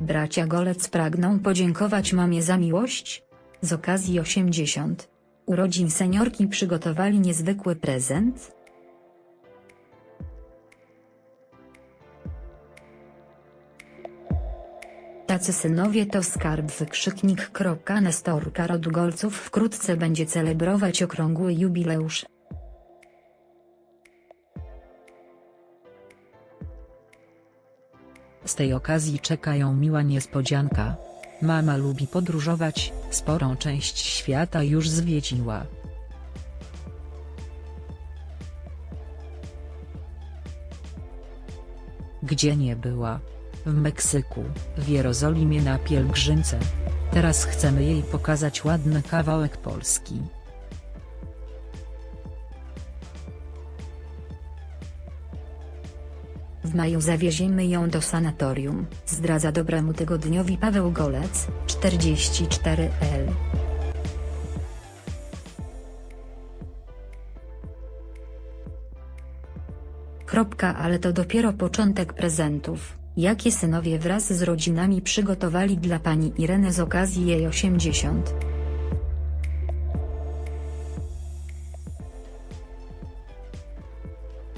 Bracia Golec pragną podziękować mamie za miłość. Z okazji 80. urodzin seniorki przygotowali niezwykły prezent. Tacy synowie to skarb wykrzyknik. Nestorka rodu wkrótce będzie celebrować okrągły jubileusz. Z tej okazji czeka ją miła niespodzianka. Mama lubi podróżować, sporą część świata już zwiedziła. Gdzie nie była? W Meksyku, w Jerozolimie na pielgrzymce. Teraz chcemy jej pokazać ładny kawałek Polski. W maju zawieziemy ją do sanatorium, zdradza dobremu tygodniowi Paweł Golec, 44L. Kropka, ale to dopiero początek prezentów, jakie synowie wraz z rodzinami przygotowali dla pani Ireny z okazji jej 80.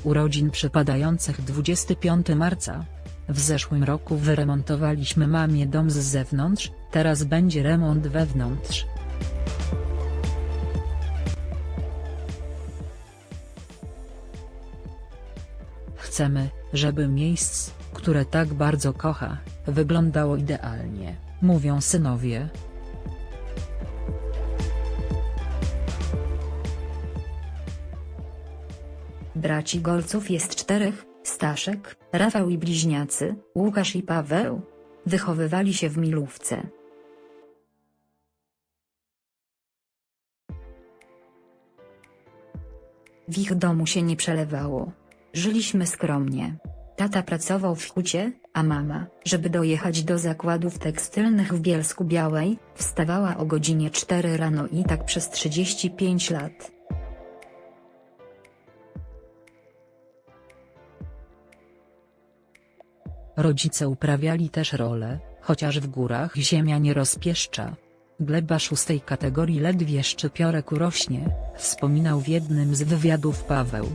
urodzin przypadających 25 marca. W zeszłym roku wyremontowaliśmy mamie dom z zewnątrz, teraz będzie remont wewnątrz. Chcemy, żeby miejsce, które tak bardzo kocha, wyglądało idealnie, mówią synowie. Braci Golców jest czterech, Staszek, Rafał i bliźniacy, Łukasz i Paweł. Wychowywali się w Milówce. W ich domu się nie przelewało. Żyliśmy skromnie. Tata pracował w hucie, a mama, żeby dojechać do zakładów tekstylnych w Bielsku Białej, wstawała o godzinie 4 rano i tak przez 35 lat. Rodzice uprawiali też rolę, chociaż w górach ziemia nie rozpieszcza. Gleba szóstej kategorii ledwie szczypiorek urośnie, wspominał w jednym z wywiadów Paweł.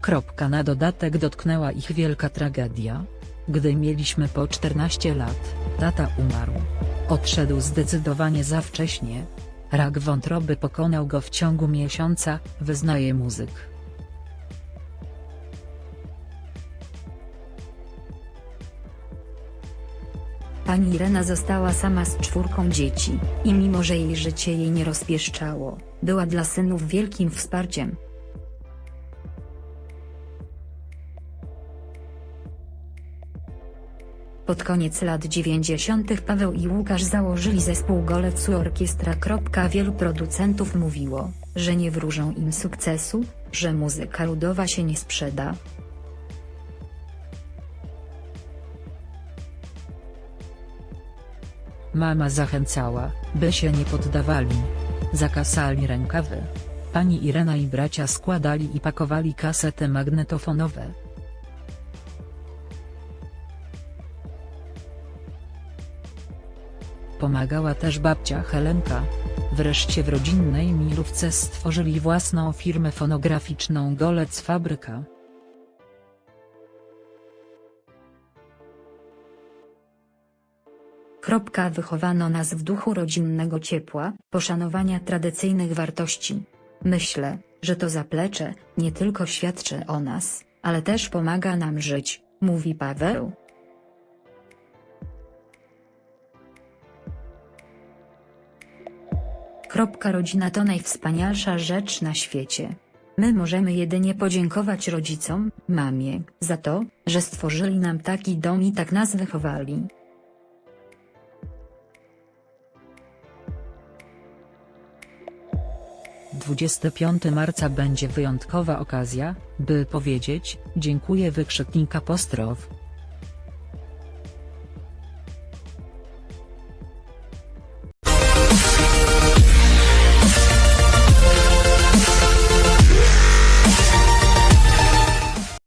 Kropka na dodatek dotknęła ich wielka tragedia. Gdy mieliśmy po 14 lat, tata umarł. Odszedł zdecydowanie za wcześnie. Rak wątroby pokonał go w ciągu miesiąca, wyznaje muzyk. Pani Irena została sama z czwórką dzieci, i mimo że jej życie jej nie rozpieszczało, była dla synów wielkim wsparciem. Pod koniec lat 90. Paweł i Łukasz założyli zespół Golecu Orkiestra. Wielu producentów mówiło, że nie wróżą im sukcesu, że muzyka ludowa się nie sprzeda. Mama zachęcała, by się nie poddawali. Zakasali rękawy. Pani Irena i bracia składali i pakowali kasety magnetofonowe. Pomagała też babcia Helenka. Wreszcie w rodzinnej milówce stworzyli własną firmę fonograficzną Golec Fabryka. Kropka wychowano nas w duchu rodzinnego ciepła, poszanowania tradycyjnych wartości. Myślę, że to zaplecze nie tylko świadczy o nas, ale też pomaga nam żyć, mówi Paweł. Rodzina to najwspanialsza rzecz na świecie. My możemy jedynie podziękować rodzicom, mamie, za to, że stworzyli nam taki dom i tak nas wychowali. Dwudziesty 25 marca będzie wyjątkowa okazja, by powiedzieć, dziękuję wykrzyknik apostrof,